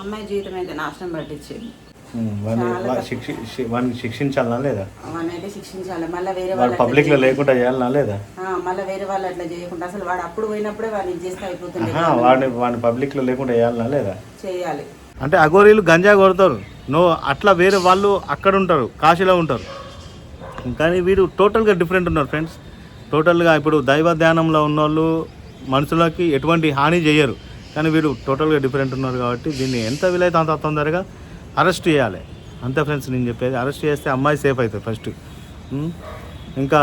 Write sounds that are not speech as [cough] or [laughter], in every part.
అమ్మాయి జీవితం అయితే నాశనం పట్టించింది. వాడిని శిక్షించాలనా లేదా? శిక్షించాలి. మళ్ళీ వేరే వాళ్ళు పబ్లిక్లో లేకుండా చేయాలనా లేదా? ఆ, మళ్ళీ వేరే వాళ్ళు అట్లా చేయకుండా అసలు వాడు అప్పుడు పోయినప్పుడే వాడిని ఇది చేస్తే అయిపోతుంది వాడిని వాడిని పబ్లిక్లో లేకుండా చేయాలనా లేదా? చేయాలి. అంటే అఘోరీలు గంజా కొడతారు. నో అట్లా వేరే వాళ్ళు అక్కడ ఉంటారు కాశీలో ఉంటారు. కానీ వీడు టోటల్గా డిఫరెంట్ ఉన్నారు ఫ్రెండ్స్. టోటల్గా ఇప్పుడు దైవ ధ్యానంలో ఉన్నోళ్ళు మనుషులకి ఎటువంటి హాని చేయరు. కానీ వీరు టోటల్గా డిఫరెంట్ ఉన్నారు కాబట్టి దీన్ని ఎంత వీలైతే అంత తొందరగా అరెస్ట్ చేయాలి. అంతే ఫ్రెండ్స్ నేను చెప్పేది. అరెస్ట్ చేస్తే అమ్మాయి సేఫ్ అవుతుంది ఫస్ట్. ఇంకా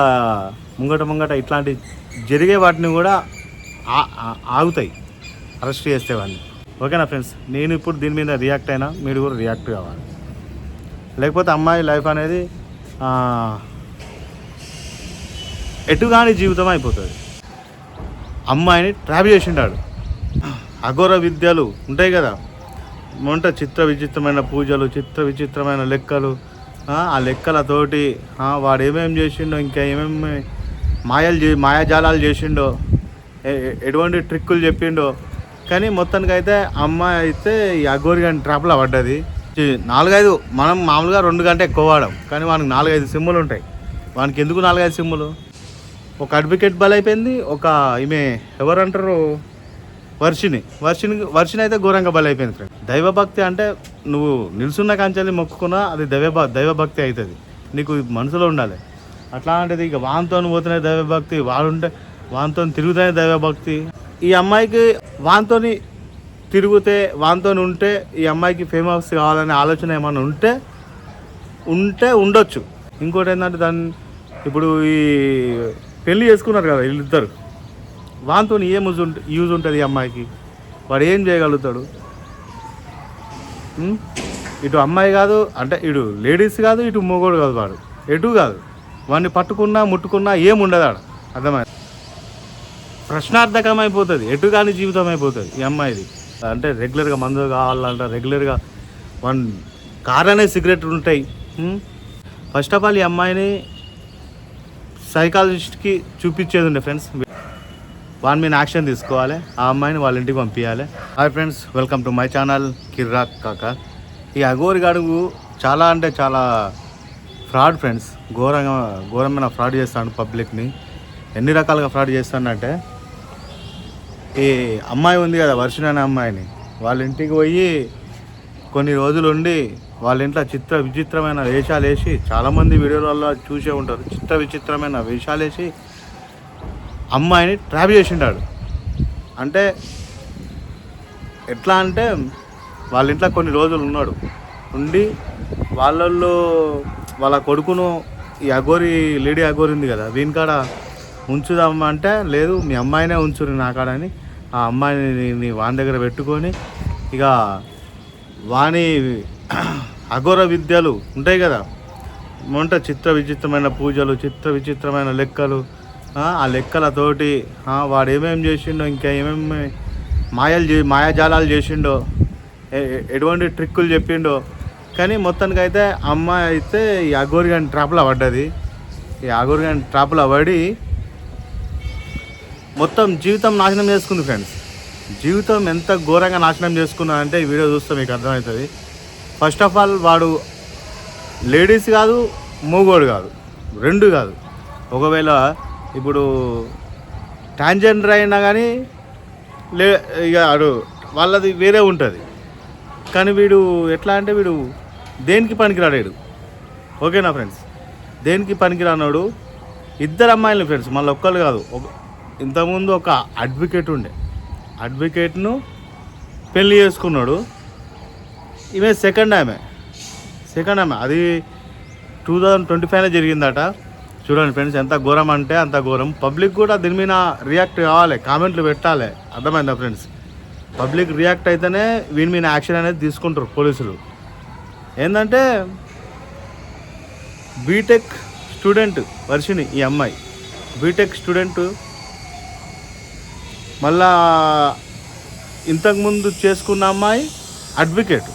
ముంగట ముంగట ఇట్లాంటి జరిగే వాటిని కూడా ఆగుతాయి. అరెస్ట్ చేస్తే వాడిని ఓకేనా ఫ్రెండ్స్? నేను ఇప్పుడు దీని మీద రియాక్ట్ అయినా మీరు కూడా రియాక్ట్ కావాలి. లేకపోతే అమ్మాయి లైఫ్ అనేది ఎటుగాని జీవితం అయిపోతుంది. అమ్మాయిని ట్రాప్ చేసిండాడు. అఘోర విద్యలు ఉంటాయి కదా. వంట చిత్ర విచిత్రమైన పూజలు చిత్ర విచిత్రమైన లెక్కలు. ఆ, లెక్కలతోటి వాడు ఏమేమి చేసిండో ఇంకా ఏమేమి మాయలు చే మాయాజాలాలు చేసిండో ఎటువంటి ట్రిక్కులు చెప్పిండో. కానీ మొత్తానికి అయితే అమ్మాయి అయితే ఈ అఘోరి కానీ ట్రాప్లో పడ్డది. నాలుగైదు మనం మామూలుగా రెండు గంట ఎక్కువ వాడాం. కానీ వానికి నాలుగైదు సిమ్ములు ఉంటాయి. వానికి ఎందుకు నాలుగైదు సిమ్ములు ఒక అడ్వకేట్ బలైపోయింది ఒక ఈమె ఎవరంటారు? వర్షిని వర్షిని వర్షిని అయితే ఘోరంగా బలైపోయింది ఫ్రెండ్. దైవభక్తి అంటే నువ్వు నిల్చున్న కంచెల్ని మొక్కుకున్నా అది దైవ దైవభక్తి అవుతుంది నీకు మనసులో ఉండాలి. అట్లాంటిది ఇక వాంతో పోతున్న దైవభక్తి వాడుంటే వాంతో తిరుగుతూనే దైవభక్తి. ఈ అమ్మాయికి వాంతోని తిరిగితే వాంతో ఉంటే ఈ అమ్మాయికి ఫేమస్ కావాలనే ఆలోచన ఏమైనా ఉంటే ఉంటే ఉండొచ్చు. ఇంకోటి ఏంటంటే దాన్ని ఇప్పుడు ఈ పెళ్ళి చేసుకున్నారు కదా వీళ్ళిద్దరు. వాంతో ఏం యూజ్ యూజ్ ఉంటుంది ఈ అమ్మాయికి? వాడు ఏం చేయగలుగుతాడు? ఇటు అమ్మాయి కాదు అంటే ఇటు లేడీస్ కాదు ఇటు మొగోడు కాదు వాడు. ఎటు కాదు. వాడిని పట్టుకున్నా ముట్టుకున్నా ఏం ఉండదు ఆడ. అర్థమైంది? ప్రశ్నార్థకం అయిపోతుంది ఎటు కాని జీవితం అయిపోతుంది ఈ అమ్మాయిది. అంటే రెగ్యులర్గా మందు కావాలంట రెగ్యులర్గా వన్ కార్ సిగరెట్ ఉంటాయి. ఫస్ట్ ఆఫ్ ఆల్ ఈ అమ్మాయిని సైకాలజిస్ట్కి చూపించేది ఉండే ఫ్రెండ్స్. వాని మీద యాక్షన్ తీసుకోవాలి. ఆ అమ్మాయిని వాళ్ళ ఇంటికి పంపించాలి hi friends welcome to my channel Kirrak Kaka. ఈ అఘోరి గడుగు చాలా అంటే చాలా ఫ్రాడ్ ఫ్రెండ్స్. ఘోరంగా ఘోరమైన ఫ్రాడ్ చేస్తాడు పబ్లిక్ని. ఎన్ని రకాలుగా ఫ్రాడ్ చేస్తాడంటే ఈ అమ్మాయి ఉంది కదా వర్షిణ అనే అమ్మాయిని. వాళ్ళ ఇంటికి పోయి కొన్ని రోజులు ఉండి వాళ్ళ ఇంట్లో చిత్ర విచిత్రమైన వేషాలు వేసి చాలామంది వీడియోలలో చూసే ఉంటారు. చిత్ర విచిత్రమైన వేషాలు వేసి అమ్మాయిని ట్రాప్ చేసిండాడు. అంటే ఎట్లా అంటే వాళ్ళ ఇంట్లో కొన్ని రోజులు ఉన్నాడు. ఉండి వాళ్ళల్లో వాళ్ళ కొడుకును ఈ అగోరి లేడీ అగోరి ఉంది కదా దీనికాడ ఉంచుదామా అంటే లేదు మీ అమ్మాయినే ఉంచురు నాకాడ అని ఆ అమ్మాయిని వాని దగ్గర పెట్టుకొని ఇక వాని అఘోర విద్యలు ఉంటాయి కదా వంట చిత్ర విచిత్రమైన పూజలు చిత్ర విచిత్రమైన లెక్కలు ఆ, లెక్కలతోటి వాడు ఏమేమి చేసిండో ఇంకా ఏమేమి మాయలు చే మాయాజాలాలు చేసిండో ఎటువంటి ట్రిక్కులు చెప్పిండో. కానీ మొత్తానికి అయితే అమ్మాయి అయితే ఈ అఘోరి గారి ట్రాప్లో పడ్డది. ఈ అఘోరి గారి ట్రాప్లో పడి మొత్తం జీవితం నాశనం చేసుకుంది ఫ్రెండ్స్. జీవితం ఎంత ఘోరంగా నాశనం చేసుకున్నా అంటే ఈ వీడియో చూస్తే మీకు అర్థమవుతుంది. ఫస్ట్ ఆఫ్ ఆల్ వాడు లేడీస్ కాదు మూగోడు కాదు రెండు కాదు. ఒకవేళ ఇప్పుడు ట్రాన్స్జెండర్ అయినా కానీ లే ఇక అడు వాళ్ళది వేరే ఉంటుంది. కానీ వీడు ఎట్లా అంటే వీడు దేనికి పనికిరాడు వీడు ఓకేనా ఫ్రెండ్స్? దేనికి పనికిరానాడు? ఇద్దరు అమ్మాయిలు ఫ్రెండ్స్ మళ్ళీ ఒక్కరు కాదు. ఒక ఇంతకుముందు ఒక అడ్వకేట్ ఉండే. అడ్వకేట్ను పెళ్ళి చేసుకున్నాడు. ఈమె సెకండ్ ఆమె. సెకండ్ ఆమె. అది టూ థౌజండ్ ట్వంటీ ఫైవ్లో జరిగిందట. చూడండి ఫ్రెండ్స్ ఎంత ఘోరం అంటే అంత ఘోరం. పబ్లిక్ కూడా దీని మీద రియాక్ట్ కావాలి కామెంట్లు పెట్టాలి. అర్థమైందా ఫ్రెండ్స్? పబ్లిక్ రియాక్ట్ అయితేనే వీని మీద యాక్షన్ అనేది తీసుకుంటారు పోలీసులు. ఏంటంటే బీటెక్ స్టూడెంట్ వర్షిని ఈ అమ్మాయి. బీటెక్ స్టూడెంట్ మళ్ళా ఇంతకుముందు చేసుకున్న అమ్మాయి అడ్వకేట్.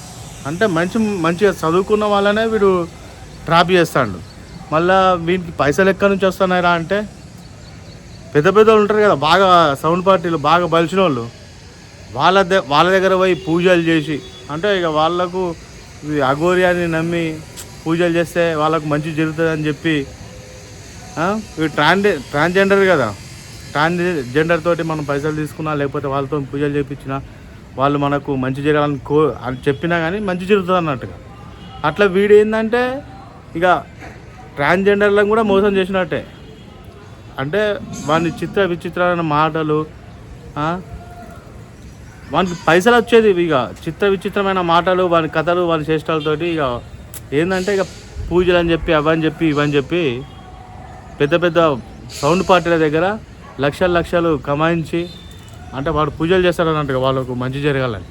అంటే మంచి మంచిగా చదువుకున్న వాళ్ళనే వీడు ట్రాప్ చేస్తాడు. మళ్ళీ వీనికి పైసలు ఎక్కడి నుంచి వస్తున్నాయిరా అంటే? పెద్ద పెద్ద వాళ్ళు ఉంటారు కదా బాగా సౌండ్ పార్టీలు బాగా బలిచిన వాళ్ళు వాళ్ళ ద వాళ్ళ దగ్గర పోయి పూజలు చేసి అంటే ఇక వాళ్ళకు ఈ అఘోర్యాన్ని నమ్మి పూజలు చేస్తే వాళ్ళకు మంచి జరుగుతుంది అని చెప్పి ఇవి ట్రాన్డే ట్రాన్స్జెండర్ కదా. ట్రాన్స్జెండర్ తోటి మనం పైసలు తీసుకున్నా లేకపోతే వాళ్ళతో పూజలు చేయించినా వాళ్ళు మనకు మంచి జరగాలని కో అని చెప్పినా కానీ మంచి జరుగుతుంది అన్నట్టుగా. అట్లా వీడు ఏంటంటే ఇక ట్రాన్స్జెండర్లను కూడా మోసం చేసినట్టే. అంటే వాని చిత్ర విచిత్రమైన మాటలు వానికి పైసలు వచ్చేది ఇక చిత్ర విచిత్రమైన మాటలు వాని కథలు వాని చేష్టాలతోటి ఇక ఏంటంటే ఇక పూజలు అని చెప్పి అవని చెప్పి ఇవని చెప్పి పెద్ద పెద్ద సౌండ్ పార్టీల దగ్గర లక్షలు లక్షలు కమాయించి అంటే వాడు పూజలు చేస్తాడు అన్నట్టుగా వాళ్ళకు మంచి జరగాలని.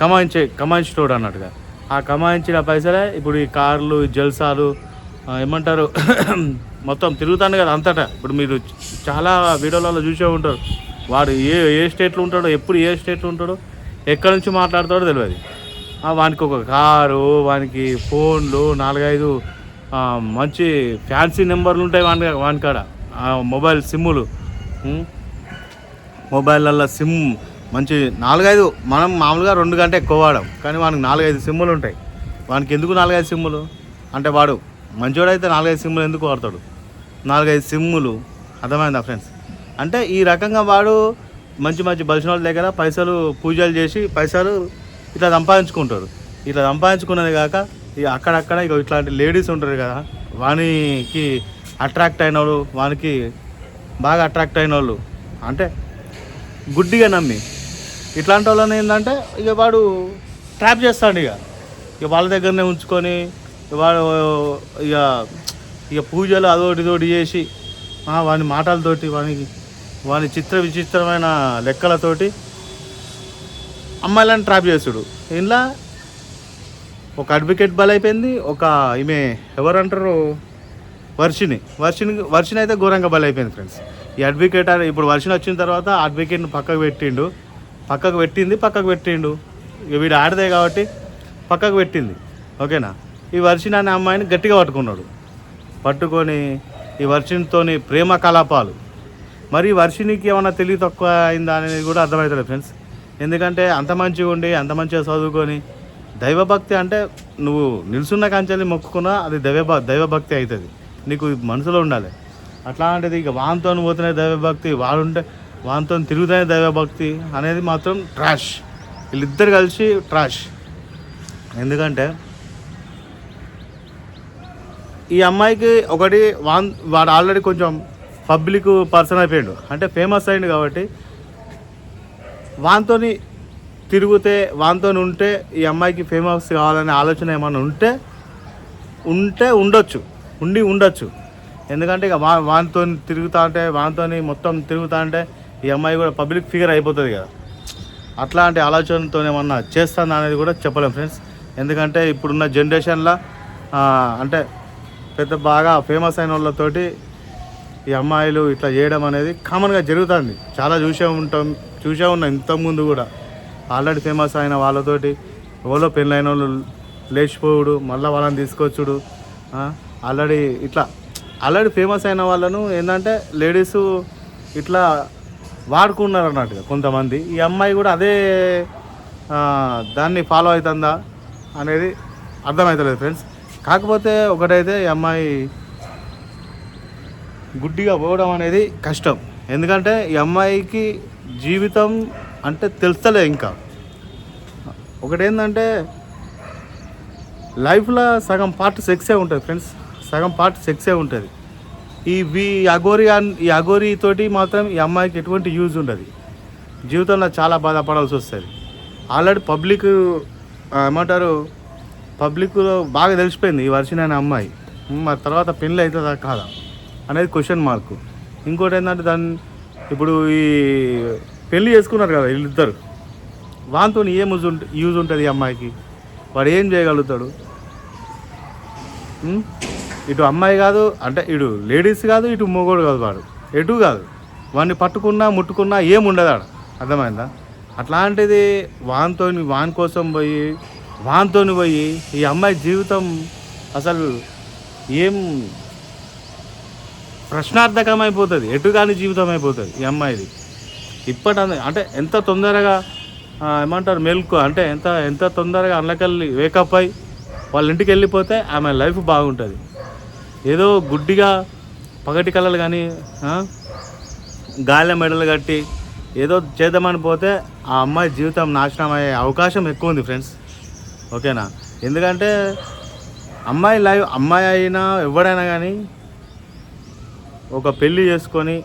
కమాయించే కమాయించుకోడు అన్నట్టుగా. ఆ కమాయించిన పైసలే ఇప్పుడు ఈ కార్లు ఈ జల్సాలు ఏమంటారు? [coughs] మొత్తం తిరుగుతాను కదా అంతటా. ఇప్పుడు మీరు చాలా వీడియోలలో చూసే ఉంటారు. వాడు ఏ ఏ స్టేట్లో ఉంటాడో ఎప్పుడు ఏ స్టేట్లో ఉంటాడో ఎక్కడి నుంచి మాట్లాడతాడో తెలియదు. వానికి ఒక కారు వానికి ఫోన్లు నాలుగైదు మంచి ఫ్యాన్సీ నెంబర్లు ఉంటాయి వాని వానికాడ ఆ, మొబైల్ సిమ్ములు. ఉం? సిమ్ మంచి నాలుగైదు మనం మామూలుగా రెండు గంట ఎక్కువ వాడాం. కానీ వానికి నాలుగైదు సిమ్ములు ఉంటాయి. వానికి ఎందుకు నాలుగైదు సిమ్ములు? అంటే వాడు మంచోడైతే నాలుగైదు సిమ్లు ఎందుకు వాడతాడు? నాలుగైదు సిమ్ములు. అర్థమైందా ఫ్రెండ్స్ అంటే ఈ రకంగా వాడు మంచి మంచి బలిసిన దగ్గర పైసలు పూజలు చేసి పైసలు ఇట్లా సంపాదించుకుంటాడు. ఇట్లా సంపాదించుకున్నది కాక ఇక అక్కడక్కడ ఇక ఇట్లాంటి లేడీస్ ఉంటారు కదా వానికి అట్రాక్ట్ అయిన వాళ్ళు వానికి బాగా అట్రాక్ట్ అయిన వాళ్ళు అంటే గుడ్డిగా నమ్మి. ఇట్లాంటి వాళ్ళని ఏంటంటే ఇక వాడు ట్రాప్ చేస్తాడు ఇక ఇక వాళ్ళ దగ్గరనే ఉంచుకొని వాడు ఇక ఇక పూజలు అదోటి ఇదోటి చేసి వాని మాటలతోటి వానికి వాని చిత్ర విచిత్రమైన లెక్కలతోటి అమ్మాయిలను ట్రాప్ చేసుడు ఇంట్లో ఒక అడ్వకేట్ బలైపోయింది ఒక ఈమె ఎవరంటారు? వర్షిని వర్షిని వర్షిని అయితే ఘోరంగా బలైపోయింది ఫ్రెండ్స్. ఈ అడ్వకేట్ ఇప్పుడు వర్షిని వచ్చిన తర్వాత అడ్వకేట్ని పక్కకు పెట్టిండు. పక్కకు పెట్టింది పక్కకు పెట్టిండు. ఇక వీడు ఆడదే కాబట్టి పక్కకు పెట్టింది. ఓకేనా? ఈ వర్షిని అనే అమ్మాయిని గట్టిగా పట్టుకున్నాడు. పట్టుకొని ఈ వర్షినితోని ప్రేమ కలాపాలు. మరి ఈ వర్షినికి ఏమైనా తెలివి తక్కువ అయిందా అనేది కూడా అర్థమవుతుంది ఫ్రెండ్స్. ఎందుకంటే అంత మంచిగా ఉండి అంత మంచిగా చదువుకొని దైవభక్తి అంటే నువ్వు నిల్చున్న కంచెల్ని మొక్కుకున్నా అది దైవ దైవభక్తి అవుతుంది నీకు మనసులో ఉండాలి. అట్లాంటిది ఇక వాంతో పోతున్న దైవభక్తి వాడుంటే వాంతో తిరుగుతున్న దైవభక్తి అనేది మాత్రం ట్రాష్ వీళ్ళిద్దరు కలిసి ట్రాష్ ఎందుకంటే ఈ అమ్మాయికి ఒకటి వాన్ వాడు ఆల్రెడీ కొంచెం పబ్లిక్ పర్సన్ అయిపోయాడు. అంటే ఫేమస్ అయింది కాబట్టి వాంతోని తిరిగితే వాంతో ఉంటే ఈ అమ్మాయికి ఫేమస్ కావాలనే ఆలోచన ఏమైనా ఉంటే ఉంటే ఉండొచ్చు. ఉండి ఉండొచ్చు. ఎందుకంటే ఇక వా వానితో తిరుగుతా అంటే వానితో మొత్తం తిరుగుతా అంటే ఈ అమ్మాయి కూడా పబ్లిక్ ఫిగర్ అయిపోతుంది కదా. అట్లాంటి ఆలోచనతో ఏమన్నా చేస్తాను అనేది కూడా చెప్పలేం ఫ్రెండ్స్. ఎందుకంటే ఇప్పుడున్న జనరేషన్లో అంటే పెద్ద బాగా ఫేమస్ అయిన వాళ్ళతోటి ఈ అమ్మాయిలు ఇట్లా చేయడం అనేది కామన్గా జరుగుతుంది. చాలా చూసే ఉంటాం చూసే ఉన్నాం ఇంతకుముందు కూడా. ఆల్రెడీ ఫేమస్ అయిన వాళ్ళతోటి ఎవరో పెళ్ళైన వాళ్ళు లేచిపోవుడు మళ్ళీ వాళ్ళని తీసుకొచ్చుడు ఆల్రెడీ ఇట్లా ఆల్రెడీ ఫేమస్ అయిన వాళ్ళను ఏంటంటే లేడీస్ ఇట్లా వాడుకున్నారు అన్నట్టుగా కొంతమంది. ఈ అమ్మాయి కూడా అదే దాన్ని ఫాలో అవుతుందా అనేది అర్థమవుతలేదు ఫ్రెండ్స్ కాకపోతే ఒకటైతే ఈ అమ్మాయి గుడ్డిగా పోవడం అనేది కష్టం. ఎందుకంటే ఈ అమ్మాయికి జీవితం అంటే తెలుస్తలే ఇంకా. ఒకటేంటంటే లైఫ్లో సగం పార్ట్ సెక్సే ఉంటుంది ఫ్రెండ్స్. సగం పార్ట్ సెక్సే ఉంటుంది. ఈ వి అగోరి అన్- ఈ అగోరి తోటి మాత్రం ఈ అమ్మాయికి ఎటువంటి యూజ్ ఉండదు. జీవితంలో చాలా బాధపడాల్సి వస్తుంది. ఆల్రెడీ పబ్లిక్ ఏమంటారు పబ్లిక్లో బాగా తెలిసిపోయింది ఈ వర్షం అనే అమ్మాయి. మరి తర్వాత పెళ్ళి అవుతుందా కాదా? అనేది క్వశ్చన్ మార్క్ ఇంకోటి ఏంటంటే దాన్ని ఇప్పుడు ఈ పెళ్ళి చేసుకున్నారు కదా వీళ్ళిద్దరు. వాంతో ఏం యూజ్ యూజ్ ఉంటుంది ఈ అమ్మాయికి? వాడు ఏం చేయగలుగుతాడు? ఇటు అమ్మాయి కాదు అంటే ఇటు లేడీస్ కాదు ఇటు మొగోడు కాదు వాడు. ఎటు కాదు. వాడిని పట్టుకున్నా ముట్టుకున్నా ఏం ఉండదు ఆడ. అర్థమైందా? అట్లాంటిది వాన్తో వాన్ కోసం పోయి వానితో పోయి ఈ అమ్మాయి జీవితం అసలు ఏం ప్రశ్నార్థకం అయిపోతుంది ఎటు కాని జీవితం అయిపోతుంది ఈ అమ్మాయిది. ఇప్పటి అంటే ఎంత తొందరగా ఏమంటారు మెల్కు అంటే ఎంత ఎంత తొందరగా అందులోకెళ్ళి వేకప్ అయి వాళ్ళ ఇంటికి వెళ్ళిపోతే ఆమె లైఫ్ బాగుంటుంది. ఏదో గుడ్డిగా పగటి కళలు కానీ గాలి మెడలు కట్టి ఏదో చేద్దామని పోతే ఆ అమ్మాయి జీవితం నాశనం అయ్యే అవకాశం ఎక్కువ ఉంది ఫ్రెండ్స్ ఓకేనా? ఎందుకంటే అమ్మాయి లైఫ్ అమ్మాయి అయినా ఎవడైనా కానీ ఒక పెళ్ళి చేసుకొని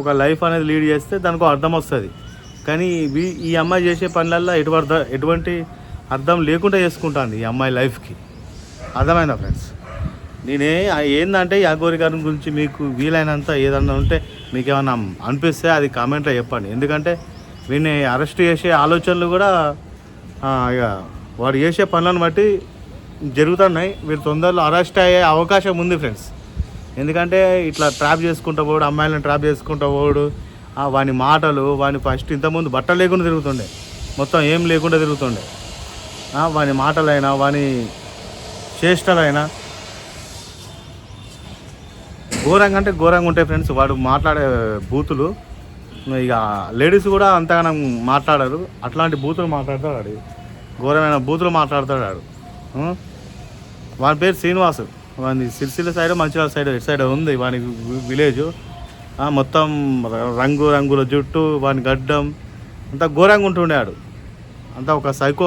ఒక లైఫ్ అనేది లీడ్ చేస్తే దానికి అర్థం వస్తుంది. కానీ ఈ అమ్మాయి చేసే పనులల్లో ఎటువంటి ఎటువంటి అర్థం లేకుండా చేసుకుంటాను ఈ అమ్మాయి లైఫ్కి. అర్థమైందా ఫ్రెండ్స్? నేనే ఏంటంటే ఈ గారి గురించి మీకు వీలైనంత ఏదన్నా ఉంటే మీకు ఏమన్నా అనిపిస్తే అది కామెంట్లో చెప్పండి. ఎందుకంటే వీడిని అరెస్ట్ చేసే ఆలోచనలు కూడా ఇక వాడు చేసే పనులను బట్టి జరుగుతున్నాయి. వీళ్ళు తొందరలో అరెస్ట్ అయ్యే అవకాశం ఉంది ఫ్రెండ్స్. ఎందుకంటే ఇట్లా ట్రాప్ చేసుకుంటా పోడు అమ్మాయిలను ట్రాప్ చేసుకుంటూ పోడు వాని మాటలు వాని ఫస్ట్ ఇంతకుముందు బట్టలు లేకుండా తిరుగుతుండే. మొత్తం ఏం లేకుండా తిరుగుతుండే. వాని మాటలైనా వాని చేష్టలైనా ఘోరంగా అంటే ఘోరంగా ఉంటాయి ఫ్రెండ్స్. వాడు మాట్లాడే బూతులు ఇక లేడీస్ కూడా అంతగానం మాట్లాడరు. అట్లాంటి బూతులు మాట్లాడతాడు వాడు. ఘోరమైన బూతులు మాట్లాడతాడు వాని పేరు శ్రీనివాస్. వాని సిరిసిల్ల సైడ్ మంచిర్యాల సైడ్ ఇటు సైడ్ ఉంది వాని విలేజ్ మొత్తం రంగు రంగుల జుట్టు వాని గడ్డం అంతా ఘోరంగా ఉంటుండేవాడు. అంతా ఒక సైకో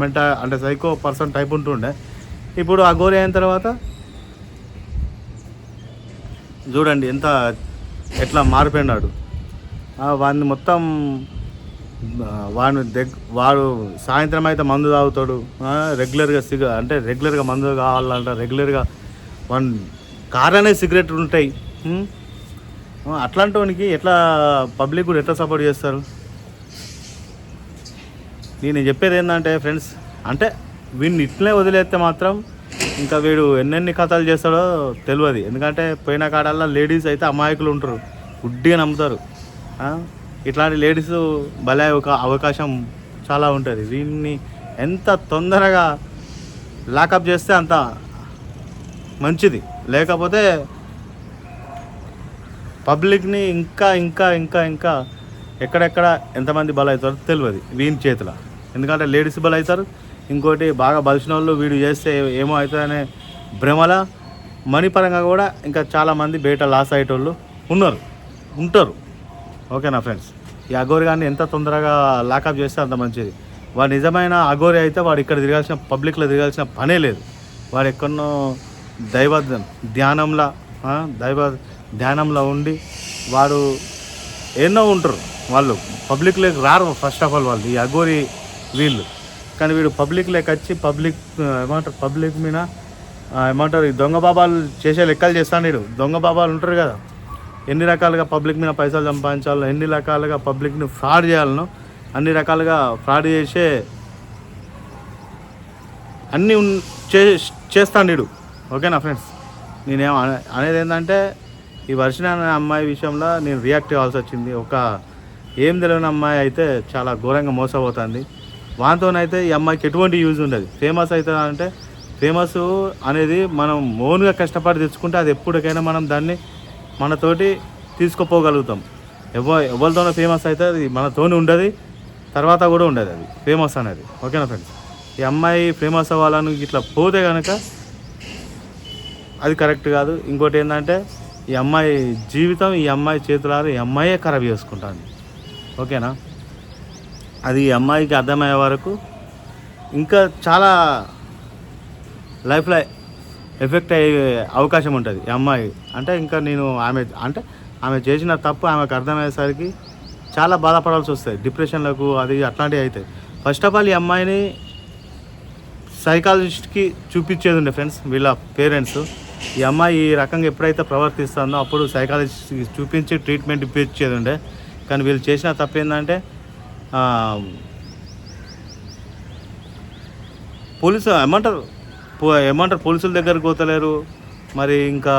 మెంట అంటే సైకో పర్సన్ టైప్ ఉంటుండే. ఇప్పుడు ఆ గోరి అయిన తర్వాత చూడండి ఎంత ఎట్లా మారిపోయినాడు. వాడిని మొత్తం వాడు వాడిని దగ్ వాడు సాయంత్రం అయితే మందు తాగుతాడు. రెగ్యులర్గా సిగ అంటే రెగ్యులర్గా మందు కావాలంట రెగ్యులర్గా వన్ కార్లోనే సిగరెట్ ఉంటాయి. అట్లాంటి వానికి ఎట్లా పబ్లిక్ కూడా ఎట్లా సపోర్ట్ చేస్తారు? నేను చెప్పేది ఏంటంటే ఫ్రెండ్స్ అంటే వీడిని ఇట్లనే వదిలేస్తే మాత్రం ఇంకా వీడు ఎన్నెన్ని కథలు చేస్తాడో తెలియదు ఎందుకంటే పోయిన కాడల్లా లేడీస్ అయితే అమాయకులు ఉంటారు. గుడ్డిగా నమ్ముతారు. ఇట్లాంటి లేడీస్ భలే ఒక అవకాశం చాలా ఉంటుంది. దీన్ని ఎంత తొందరగా లాకప్ చేస్తే అంత మంచిది. లేకపోతే పబ్లిక్ని ఇంకా ఇంకా ఇంకా ఇంకా ఎక్కడెక్కడ ఎంతమంది బలవుతారో తెలియదు వీని చేతిలో. ఎందుకంటే లేడీస్ బలవుతారు ఇంకోటి బాగా బలిసిన వాళ్ళు వీడు చేస్తే ఏమో అవుతుందనే భ్రమల మనీ పరంగా కూడా ఇంకా చాలామంది బయట లాస్ అయ్యేటోళ్ళు ఉన్నారు. ఉంటారు. ఓకేనా ఫ్రెండ్స్. ఈ అఘోరి గారిని ఎంత తొందరగా లాకప్ చేస్తే అంత మంచిది. వాడు నిజమైన అఘోరి అయితే వాడు ఇక్కడ తిరగాల్సిన పబ్లిక్లో తిరగాల్సిన పనే లేదు. వాడు ఎక్కడో దైవ ధ్యానంలా దైవ ధ్యానంలో ఉండి వాడు ఎన్నో ఉంటారు. వాళ్ళు పబ్లిక్లోకి రారు ఫస్ట్ ఆఫ్ ఆల్ వాళ్ళు ఈ అఘోరి వీళ్ళు. కానీ వీడు పబ్లిక్లోకి వచ్చి పబ్లిక్ ఏమంటారు పబ్లిక్ మీద ఏమంటారు ఈ దొంగ బాబాలు చేసే లెక్కలు చేస్తాను వీడు దొంగ బాబాలు ఉంటారు కదా. ఎన్ని రకాలుగా పబ్లిక్ మీద పైసలు సంపాదించాలో ఎన్ని రకాలుగా పబ్లిక్ని ఫ్రాడ్ చేయాలనో అన్ని రకాలుగా ఫ్రాడ్ చేసే అన్నీ చే చేస్తాడు వీడు ఓకేనా ఫ్రెండ్స్? నేనేం అనేది ఏంటంటే ఈ వర్షణ అనే అమ్మాయి విషయంలో నేను రియాక్ట్ అవ్వాల్సి వచ్చింది. ఒక ఏం తెలియని అమ్మాయి అయితే చాలా ఘోరంగా మోసపోతుంది. వాంతోనైతే ఈ అమ్మాయికి ఎటువంటి యూజ్ ఉండదు. ఫేమస్ అవుతుంది అంటే ఫేమస్ అనేది మనం ఓన్గా కష్టపడి తెచ్చుకుంటే అది ఎప్పటికైనా మనం దాన్ని మనతోటి తీసుకుపోగలుగుతాం. ఎవ ఎవరితోనో ఫేమస్ అయితే అది మనతోనే ఉండదు తర్వాత కూడా ఉండదు అది ఫేమస్ అనేది. ఓకేనా ఫ్రెండ్స్ ఈ అమ్మాయి ఫేమస్ అవ్వాలని ఇట్లా పోతే కనుక అది కరెక్ట్ కాదు. ఇంకోటి ఏంటంటే ఈ అమ్మాయి జీవితం ఈ అమ్మాయి చేతులారు ఈ అమ్మాయే ఖరాబ్ చేసుకుంటాను ఓకేనా? అది ఈ అమ్మాయికి అర్థమయ్యే వరకు ఇంకా చాలా లైఫ్లో ఎఫెక్ట్ అయ్యే అవకాశం ఉంటుంది ఈ అమ్మాయి అంటే ఇంకా నేను ఆమె అంటే ఆమె చేసిన తప్పు ఆమెకు అర్థమయ్యేసరికి చాలా బాధపడాల్సి వస్తుంది. డిప్రెషన్లకు అది అట్లాంటివి అవుతాయి ఫస్ట్ ఆఫ్ ఆల్ ఈ అమ్మాయిని సైకాలజిస్ట్కి చూపించేది ఉండే ఫ్రెండ్స్ వీళ్ళ పేరెంట్స్ ఈ అమ్మాయి ఈ రకంగా ఎప్పుడైతే ప్రవర్తిస్తుందో అప్పుడు సైకాలజిస్ట్కి చూపించి ట్రీట్మెంట్ ఇప్పించేది ఉండే. కానీ వీళ్ళు చేసిన తప్పు ఏంటంటే పోలీసు ఏమంటారు? ఏమంటారు? పోలీసుల దగ్గరకు పోతలేరు. మరి ఇంకా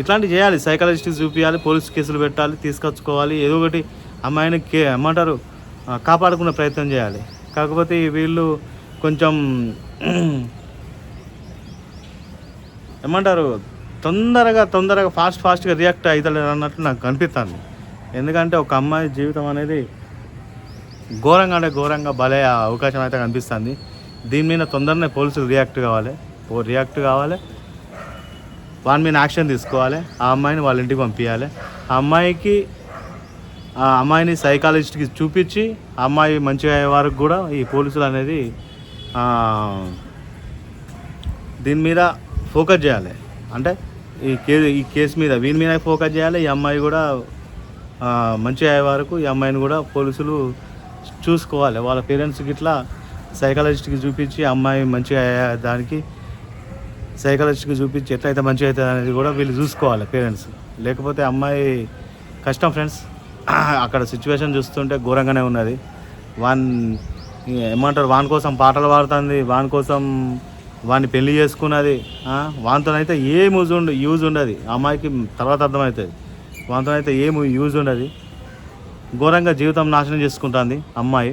ఇట్లాంటివి చేయాలి. సైకాలజిస్ట్ చూపించాలి పోలీస్ కేసులు పెట్టాలి తీసుకొచ్చుకోవాలి. ఏదో ఒకటి అమ్మాయిని కే ఏమంటారు? కాపాడుకునే ప్రయత్నం చేయాలి. కాకపోతే వీళ్ళు కొంచెం [clears throat] ఏమంటారు? తొందరగా తొందరగా ఫాస్ట్ ఫాస్ట్గా రియాక్ట్ అవుతలేరు అన్నట్టు నాకు అనిపిస్తుంది ఎందుకంటే ఒక అమ్మాయి జీవితం అనేది ఘోరంగా అంటే ఘోరంగా భలే అవకాశం అయితే కనిపిస్తుంది. దీని మీద తొందరనే పోలీసులు రియాక్ట్ కావాలి. రియాక్ట్ కావాలి. వాని మీద యాక్షన్ తీసుకోవాలి. ఆ అమ్మాయిని వాళ్ళ ఇంటికి పంపించాలి ఆ అమ్మాయికి ఆ అమ్మాయిని సైకాలజిస్ట్కి చూపించి ఆ అమ్మాయి మంచిగా అయ్యే వరకు కూడా ఈ పోలీసులు అనేది దీని మీద ఫోకస్ చేయాలి. అంటే ఈ కే ఈ కేసు మీద వీని మీద ఫోకస్ చేయాలి. ఈ అమ్మాయి కూడా మంచిగా అయ్యే వరకు ఈ అమ్మాయిని కూడా పోలీసులు చూసుకోవాలి. వాళ్ళ పేరెంట్స్కి ఇట్లా సైకాలజిస్ట్కి చూపించి అమ్మాయి మంచిగా అయ్యే దానికి సైకాలజిస్ట్కి చూపించి ఎట్లయితే మంచిగా అవుతుంది అనేది కూడా వీళ్ళు చూసుకోవాలి పేరెంట్స్. లేకపోతే అమ్మాయి కష్టం ఫ్రెండ్స్. అక్కడ సిచ్యువేషన్ చూస్తుంటే ఘోరంగానే ఉన్నది. వాన్ ఏమంటారు? వాని కోసం పాటలు పాడుతుంది. వాని కోసం వాడిని పెళ్ళి చేసుకున్నది. వానితోనైతే ఏం యూజ్ ఉండు యూజ్ ఉండదు. ఆ అమ్మాయికి తర్వాత అర్థమవుతుంది. వానితోనైతే ఏం యూజ్ ఉండదు. ఘోరంగా జీవితం నాశనం చేసుకుంటుంది అమ్మాయి.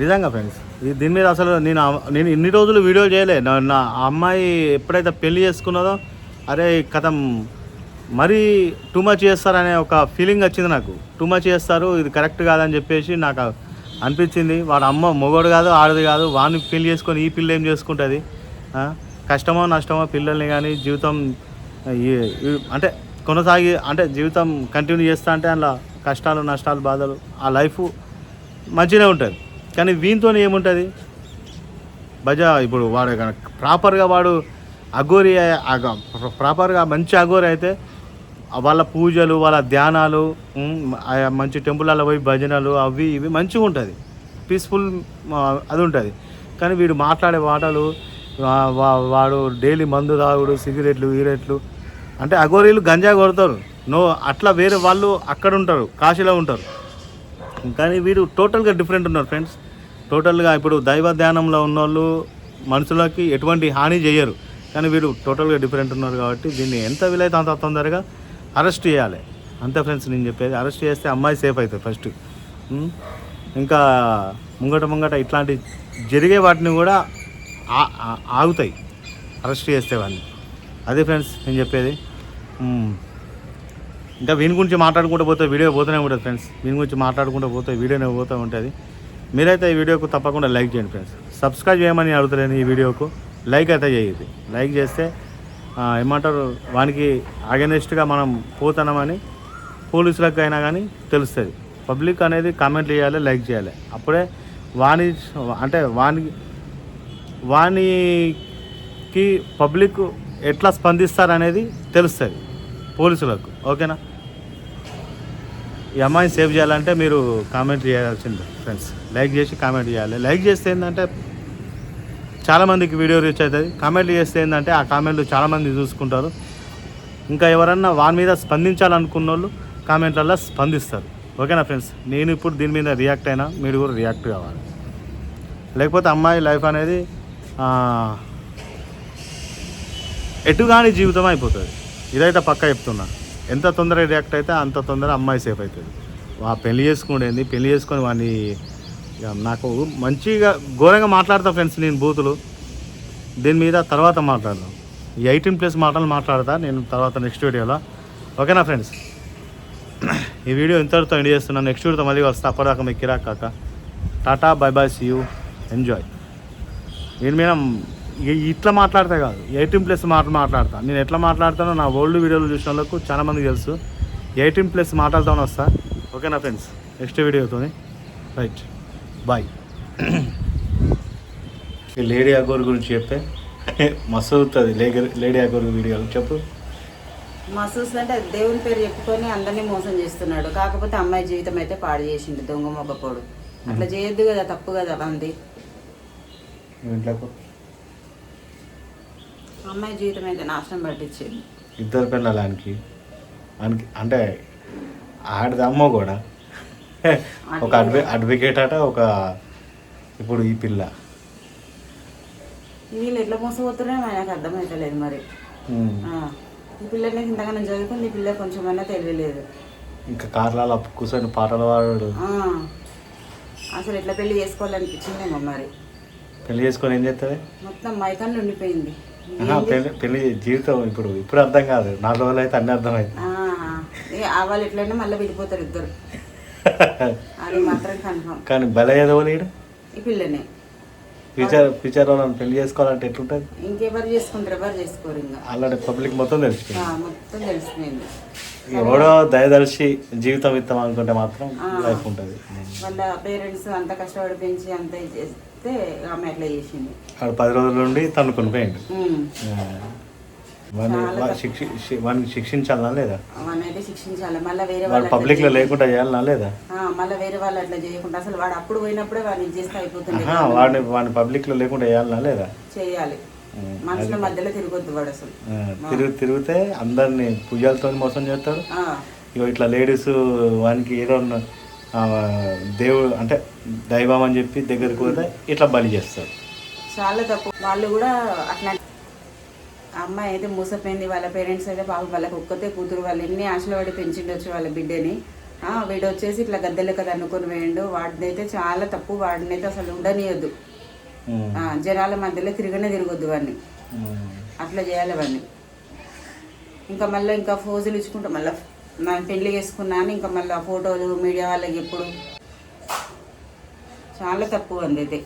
నిజంగా ఫ్రెండ్స్ ఇది దీని మీద అసలు నేను నేను ఇన్ని రోజులు వీడియో చేయలే. నా అమ్మాయి ఎప్పుడైతే పెళ్ళి చేసుకున్నదో అరే కథం మరీ టూ మచ్ చేస్తారనే ఒక ఫీలింగ్ వచ్చింది నాకు. టూ మచ్ చేస్తారు ఇది కరెక్ట్ కాదని చెప్పేసి నాకు అనిపించింది. వాడు అమ్మ మొగోడు కాదు ఆడది కాదు వాడిని పెళ్ళి చేసుకొని ఈ పిల్ల ఏం చేసుకుంటుంది? కష్టమో నష్టమో పిల్లల్ని కానీ జీవితం అంటే కొనసాగి అంటే జీవితం కంటిన్యూ చేస్తా అంటే అందులో కష్టాలు నష్టాలు బాధలు ఆ లైఫ్ మంచిగానే ఉంటుంది. కానీ వీనితో ఏముంటుంది? బజా ఇప్పుడు వాడు ప్రాపర్గా వాడు అఘోరి అగ- ప్రాపర్గా మంచి అఘోరి అయితే వాళ్ళ పూజలు వాళ్ళ ధ్యానాలు మంచి టెంపుల్లో పోయి భజనలు అవి ఇవి మంచిగా ఉంటుంది. పీస్ఫుల్ అది ఉంటుంది. కానీ వీడు మాట్లాడే మాటలు వాడు డైలీ మందు తాగుడు సిగరెట్లు ఈరెట్లు అంటే అఘోరీలు గంజా కొడతారు. నో అట్లా వేరే వాళ్ళు అక్కడ ఉంటారు కాశీలో ఉంటారు. కానీ వీడు టోటల్గా డిఫరెంట్ ఉన్నారు ఫ్రెండ్స్. టోటల్గా ఇప్పుడు దైవ ధ్యానంలో ఉన్నోళ్ళు మనుషులకి ఎటువంటి హాని చేయరు. కానీ వీరు టోటల్గా డిఫరెంట్ ఉన్నారు కాబట్టి దీన్ని ఎంత వీలైతే అంత తొందరగా అరెస్ట్ చేయాలి. అంతే ఫ్రెండ్స్ నేను చెప్పేది. అరెస్ట్ చేస్తే అమ్మాయి సేఫ్ అవుతుంది ఫస్ట్ ఇంకా ముంగట ముంగట ఇట్లాంటి జరిగే వాటిని కూడా ఆ- ఆగుతాయి. అరెస్ట్ చేస్తే వాడిని. అదే ఫ్రెండ్స్ నేను చెప్పేది. ఇంకా వీని గురించి మాట్లాడుకుంటూ పోతే వీడియో పోతూనే ఉంటుంది ఫ్రెండ్స్. వీని గురించి మాట్లాడుకుంటూ పోతే వీడియోనే పోతూ ఉంటుంది. మీరైతే ఈ వీడియోకు తప్పకుండా లైక్ చేయండి ఫ్రెండ్స్. సబ్స్క్రైబ్ చేయమని అడుగుతలేను ఈ వీడియోకు. లైక్ అయితే చేయదు లైక్ చేస్తే ఏమంటారు వానికి అగెనెస్ట్గా మనం పోతున్నామని పోలీసులకు అయినా కానీ తెలుస్తుంది. పబ్లిక్ అనేది కామెంట్లు చేయాలి లైక్ చేయాలి. అప్పుడే వాని అంటే వాని వానికి పబ్లిక్ ఎట్లా స్పందిస్తారనేది తెలుస్తుంది. పోలీసులకు. ఓకేనా? ఈ అమ్మాయిని సేవ్ చేయాలంటే మీరు కామెంట్ చేయాల్సిందే ఫ్రెండ్స్. లైక్ చేసి కామెంట్ చేయాలి. లైక్ చేస్తే ఏంటంటే చాలామందికి వీడియో రీచ్ అవుతుంది. కామెంట్లు చేస్తే ఏంటంటే ఆ కామెంట్లు చాలామంది చూసుకుంటారు. ఇంకా ఎవరన్నా వాని మీద స్పందించాలనుకున్న వాళ్ళు కామెంట్లలో స్పందిస్తారు. ఓకేనా ఫ్రెండ్స్? నేను ఇప్పుడు దీని మీద రియాక్ట్ అయినా మీరు కూడా రియాక్ట్ కావాలి. లేకపోతే అమ్మాయి లైఫ్ అనేది ఎటుగాని జీవితం అయిపోతుంది. ఇదైతే పక్కా చెప్తున్నా. ఎంత తొందరగా రియాక్ట్ అయితే అంత తొందర అమ్మాయి సేఫ్ అవుతుంది. వా పెళ్ళి చేసుకునేది పెళ్ళి చేసుకొని వాడిని ఇక నాకు మంచిగా ఘోరంగా మాట్లాడతా ఫ్రెండ్స్ నేను బూతులు. దీని మీద తర్వాత మాట్లాడదాం. ఈ ఎయిటీన్ ప్లస్ మాటలు మాట్లాడతా నేను తర్వాత నెక్స్ట్ వీడియోలో ఓకేనా ఫ్రెండ్స్ [clears throat] ఈ వీడియో ఇంతటితో ఎండ్ చేస్తున్నాను. నెక్స్ట్ వీడియోతో మళ్ళీ వస్తా అప్పటిదాకా మీకు Kirrak Kaka. Tata bye bye see you enjoy దీని మీద ఇట్లా మాట్లాడితే కాదు. ఎయిటీన్ ప్లస్ మాట మాట్లాడతా. నేను ఎట్లా మాట్లాడతానో నా ఓల్డ్ వీడియోలు చూసిన వాళ్ళకు చాలా మందికి తెలుసు. ఎయిటీన్ ప్లస్ మాటలతో వస్తా. ఓకేనా ఫ్రెండ్స్? నెక్స్ట్ వీడియోతో రైట్. బాయ్. లేడీ అగోర్ గురించి చెప్తే మస్తు అవుతుంది లేడీ అగోర్ వీడియో చెప్పు. మసూస్ అంటే దేవుని పేరు చెప్పుకొని అందరినీ మోసం చేస్తున్నాడు. కాకపోతే అమ్మాయి జీవితం అయితే పాడు చేసిండు దొంగ మొగపోడు. అట్లా చేయొద్దు కదా తప్పు కదా అంది ఇంట్లోకి అమ్మాయి జీవితం అయితే నాశనం పట్టించింది. ఇద్దరు పిల్లలు ఆయనకి. ఆయనకి అంటే ఆడది అమ్మ కూడా. ఒక అడ్వే అడ్వకేట్ అట ఒక ఇప్పుడు ఈ పిల్ల. వీళ్ళు ఎట్లా మోసపోతున్నారో ఆయనకు అర్థమవుతలేదు మరి. ఈ పిల్లకి ఇంతగానో చదువుకుంది ఈ పిల్ల కొంచెమైనా తెలియలేదు. ఇంకా కార్లలో కూర్చొని పాటలు పాడాడు. ఆ, అసలు ఎట్లా పెళ్ళి చేసుకోవాలనిపించిందేమో మరి. పెళ్ళి చేసుకొని ఏం చేస్తుంది మొత్తం మైకాన్ని ఉండిపోయింది. పెళ్ళి పెళ్ళి జీవితం ఇప్పుడు ఇప్పుడు అర్థం కాదు. నాలుగు రోజులు అయితే అన్ని అర్థమైంది. వాళ్ళు ఎట్లయినా మళ్ళీ విడిపోతారు ఇద్దరు. అది మాత్రం కన్ఫర్మ్. కానీ బల ఏదో లేడు ఈ పిల్లనే. ఫ్యూచర్ ఫ్యూచర్ వాళ్ళని పెళ్ళి చేసుకోవాలంటే ఎట్లుంటుంది? ఇంకెవరు చేసుకుంటారు? ఎవరు చేసుకోరు ఇంకా? ఆల్రెడీ పబ్లిక్ మొత్తం తెలిసిపోయింది. మొత్తం తెలిసిపోయింది. ఎవడో దయదర్శి జీవితం ఇస్తాం అనుకుంటే మాత్రం. లైఫ్ ఉంటుంది. వాళ్ళ పేరెంట్స్ అంత కష్టపడి పెంచి అంత చేస్తే ఆమె అట్లా చేసింది. ఆడు పది రోజుల నుండి తనుకొని పోయిండు ఉమ్. వాడిని చాలా వా- తప్పు. శిక్షి శి- వాడిని శిక్షించాలనా లేదా? అయితే శిక్షించాలి. మళ్ళీ వేరే వాళ్ళు పబ్లిక్లో. లేకుండా చేయాలనా లేదా? మళ్ళీ వేరే వాళ్ళు అట్లా చేయకుండా. అసలు వాడు అప్పుడు పోయినప్పుడే వాడిని చేస్తే అయిపోతుంది వాడిని వాడిని పబ్లిక్లో లేకుండా చేయాలనా లేదా? చేయాలి. మనుషుల. మధ్యలో తిరగొద్దు వాడు అసలు. తిరుగు తిరిగితే అందరిని పూజలతో మోసం చేస్తాడు. ఇగో ఇట్లా లేడీస్ వానికి ఏదో దేవుడు అంటే దైవం అని చెప్పి దగ్గరికి పోతే ఇట్లా బలి చేస్తాడు చాలా తప్పు. వాళ్ళు కూడా అట్లా అమ్మాయి అయితే మూసపోయింది. వాళ్ళ పేరెంట్స్ అయితే పాపం వాళ్ళకి ఒక్కతే కూతురు. వాళ్ళు ఎన్ని ఆశలు పడి పెంచిండొచ్చు వాళ్ళ బిడ్డని. వీడు వచ్చేసి ఇట్లా గద్దె లెక్క అనుకుని వేయండు వాడినైతే చాలా తప్పు. వాడినైతే అసలు ఉండనియొద్దు. జనాల మధ్యలో తిరగనే తిరగొద్దు వాడిని. అట్లా చేయాలి వాడిని. ఇంకా మళ్ళీ ఇంకా ఫోజులు ఇచ్చుకుంటా మళ్ళీ నా పెళ్ళి చేసుకున్నాను ఇంకా మళ్ళీ ఫోటోలు మీడియా వాళ్ళకి ఎప్పుడు? చాలా తప్పు అంది అయితే